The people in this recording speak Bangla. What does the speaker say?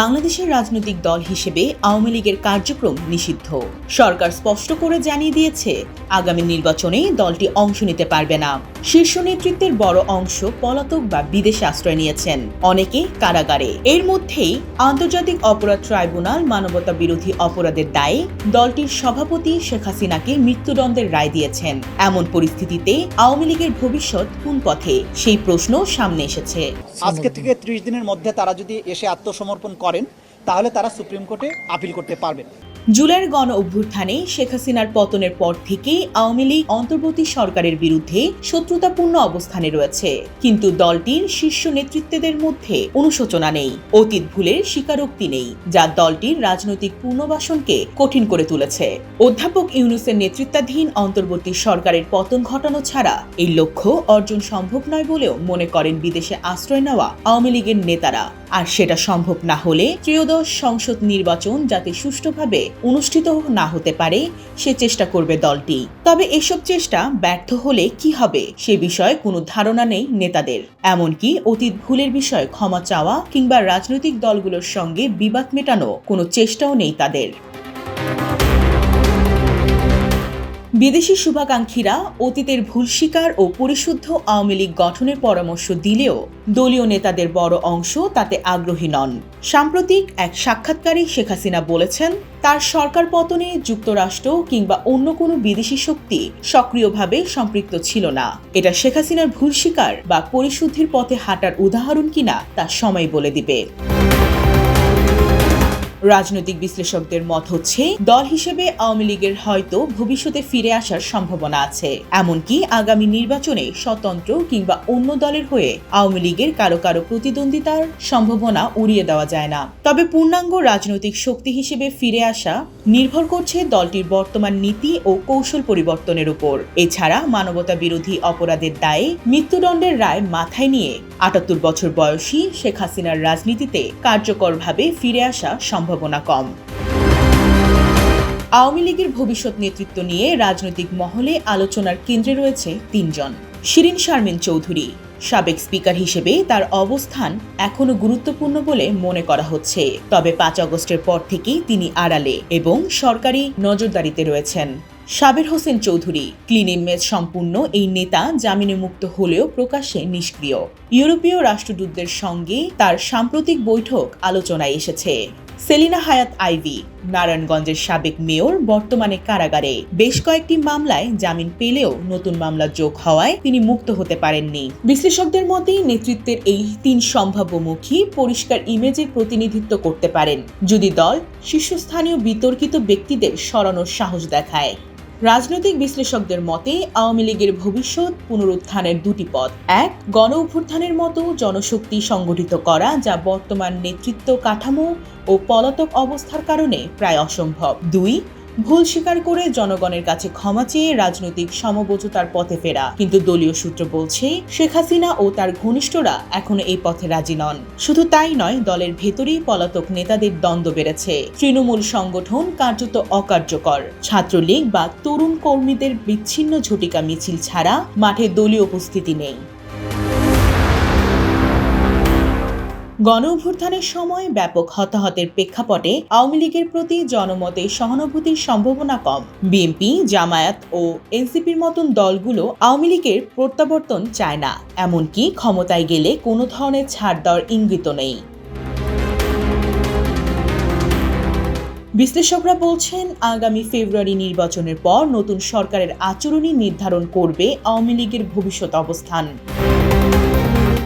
বাংলাদেশের রাজনৈতিক দল হিসেবে আওয়ামী লীগের কার্যক্রম নিষিদ্ধ। সরকার স্পষ্ট করে জানিয়ে দিয়েছে, আগামী নির্বাচনে দলটি অংশ নিতে পারবে না। শীর্ষ নেতৃত্বের বড় অংশ পলাতক বা বিদেশে আশ্রয় নিয়েছেন। অনেকে কারাগারে। এর মধ্যেই আন্তর্জাতিক অপরাধ ট্রাইব্যুনাল মানবতা বিরোধী অপরাধের দায়ে দলটির সভাপতি শেখ হাসিনাকে মৃত্যুদণ্ডের রায় দিয়েছেন। এমন পরিস্থিতিতে আওয়ামী লীগের ভবিষ্যৎ কোন পথে? সেই প্রশ্ন সামনে এসেছে। আজকে থেকে ত্রিশ দিনের মধ্যে তারা যদি এসে আত্মসমর্পণ করেন তাহলে তারা সুপ্রিম কোর্টে আপিল করতে পারবেন জুলাইয়ের গণ অভ্যুত্থানে শেখ হাসিনার পতনের পর থেকেই আওয়ামী লীগ অন্তর্বর্তী সরকারের বিরুদ্ধে শত্রুতাপূর্ণ অবস্থানে রয়েছে। কিন্তু দলটির শীর্ষ নেতৃত্বদের মধ্যে অনুশোচনা নেই। অতীত ভুলের স্বীকারোক্তি নেই, যা দলটির রাজনৈতিক পুনর্বাসনকে কঠিন করে তুলেছে। অধ্যাপক ইউনুসের নেতৃত্বাধীন অন্তর্বর্তী সরকারের পতন ঘটানো ছাড়া এই লক্ষ্য অর্জন সম্ভব নয় বলেও মনে করেন বিদেশে আশ্রয় নেওয়া আওয়ামী লীগের নেতারা। আর সেটা সম্ভব না হলে ত্রয়োদশ সংসদ নির্বাচন যাতে সুষ্ঠুভাবে অনুষ্ঠিত না হতে পারে, সে চেষ্টা করবে দলটি। তবে এসব চেষ্টা ব্যর্থ হলে কি হবে, সে বিষয়ে কোনো ধারণা নেই নেতাদের। এমনকি অতীত ভুলের বিষয়ে ক্ষমা চাওয়া কিংবা রাজনৈতিক দলগুলোর সঙ্গে বিবাদ মেটানো কোনো চেষ্টাও নেই তাদের। বিদেশি শুভাকাঙ্ক্ষীরা অতীতের ভুল স্বীকার ও পরিশুদ্ধ আওয়ামী লীগ গঠনের পরামর্শ দিলেও দলীয় নেতাদের বড় অংশ তাতে আগ্রহী নন। সাম্প্রতিক এক সাক্ষাৎকারে শেখ হাসিনা বলেছেন, তার সরকার পতনে যুক্তরাষ্ট্র কিংবা অন্য কোনো বিদেশি শক্তি সক্রিয়ভাবে সম্পৃক্ত ছিল না। এটা শেখ হাসিনার ভুল স্বীকার বা পরিশুদ্ধির পথে হাঁটার উদাহরণ কিনা তা সময় বলে দিবে। রাজনৈতিক বিশ্লেষকদের মত হচ্ছে, দল হিসেবে আওয়ামী লীগের হয়তো ভবিষ্যতে ফিরে আসার সম্ভাবনা আছে। এমনকি আগামী নির্বাচনে স্বতন্ত্র কিংবা অন্য দলের হয়ে আওয়ামী লীগের কারও কারও প্রতিদ্বন্দ্বিতার সম্ভাবনা উড়িয়ে দেওয়া যায় না। তবে পূর্ণাঙ্গ রাজনৈতিক শক্তি হিসেবে ফিরে আসা নির্ভর করছে দলটির বর্তমান নীতি ও কৌশল পরিবর্তনের উপর। এছাড়া মানবতা বিরোধী অপরাধের দায়ে মৃত্যুদণ্ডের রায় মাথায় নিয়ে আটাত্তর বছর বয়সী শেখ হাসিনার রাজনীতিতে কার্যকরভাবে ফিরে আসা সম্ভাবনা কম। আওয়ামী লীগের ভবিষ্যৎ নেতৃত্ব নিয়ে রাজনৈতিক মহলে আলোচনার কেন্দ্রে রয়েছে তিনজন। শিরিন শারমিন চৌধুরী, সাবেক স্পিকার হিসেবে তার অবস্থান এখনও গুরুত্বপূর্ণ বলে মনে করা হচ্ছে। তবে পাঁচ আগস্টের পর থেকেই তিনি আড়ালে এবং সরকারি নজরদারিতে রয়েছেন। সাবের হোসেন চৌধুরী, ক্লিন ইমেজ সম্পূর্ণ এই নেতা জামিনে মুক্ত হলেও প্রকাশ্যে নিষ্ক্রিয়। ইউরোপীয় রাষ্ট্রদূতদের সঙ্গে তার সাম্প্রতিক বৈঠক আলোচনায় এসেছে। সেলিনা হায়াত আইভি, নারায়ণগঞ্জের সাবেক মেয়র, বর্তমানে কারাগারে। বেশ কয়েকটি মামলায় জামিন পেলেও নতুন মামলা যোগ হওয়ায় তিনি মুক্ত হতে পারেননি। বিশ্লেষকদের মতে নেতৃত্বের এই তিন সম্ভাব্য মুখী পরিষ্কার ইমেজের প্রতিনিধিত্ব করতে পারেন। যদি দল শীর্ষস্থানীয় বিতর্কিত ব্যক্তিদের সরানোর সাহস দেখায়। রাজনৈতিক বিশ্লেষকদের মতে, আওয়ামী লীগের ভবিষ্যৎ পুনরুত্থানের দুটি পথ। এক, গণ অভ্যুত্থানের মতো জনশক্তি সংগঠিত করা, যা বর্তমান নেতৃত্ব কাঠামো ও পলাতক অবস্থার কারণে প্রায় অসম্ভব। দুই ভুল স্বীকার করে জনগণের কাছে ক্ষমা চেয়ে রাজনৈতিক সমবোচতার পথে ফেরা। কিন্তু দলীয় সূত্র বলছে, শেখ হাসিনা ও তার ঘনিষ্ঠরা এখনও এই পথে রাজি নন। শুধু তাই নয়, দলের ভেতরেই পলাতক নেতাদের দ্বন্দ্ব বেড়েছে। তৃণমূল সংগঠন কার্যত অকার্যকর। ছাত্রলীগ বা তরুণ কর্মীদের বিচ্ছিন্ন ঝটিকা মিছিল ছাড়া মাঠে দলীয় উপস্থিতি নেই। গণ অভ্যুত্থানের সময় ব্যাপক হতাহতের প্রেক্ষাপটে আওয়ামী লীগের প্রতি জনমতে সহানুভূতির সম্ভাবনা কম। বিএনপি জামায়াত ও এনসিপির মতন দলগুলো আওয়ামী লীগের প্রত্যাবর্তন চায় না। এমনকি ক্ষমতায় গেলে কোনো ধরনের ছাড় দেওয়ার ইঙ্গিত নেই। বিশ্লেষকরা বলছেন, আগামী ফেব্রুয়ারি নির্বাচনের পর নতুন সরকারের আচরণই নির্ধারণ করবে আওয়ামী লীগের ভবিষ্যৎ অবস্থান।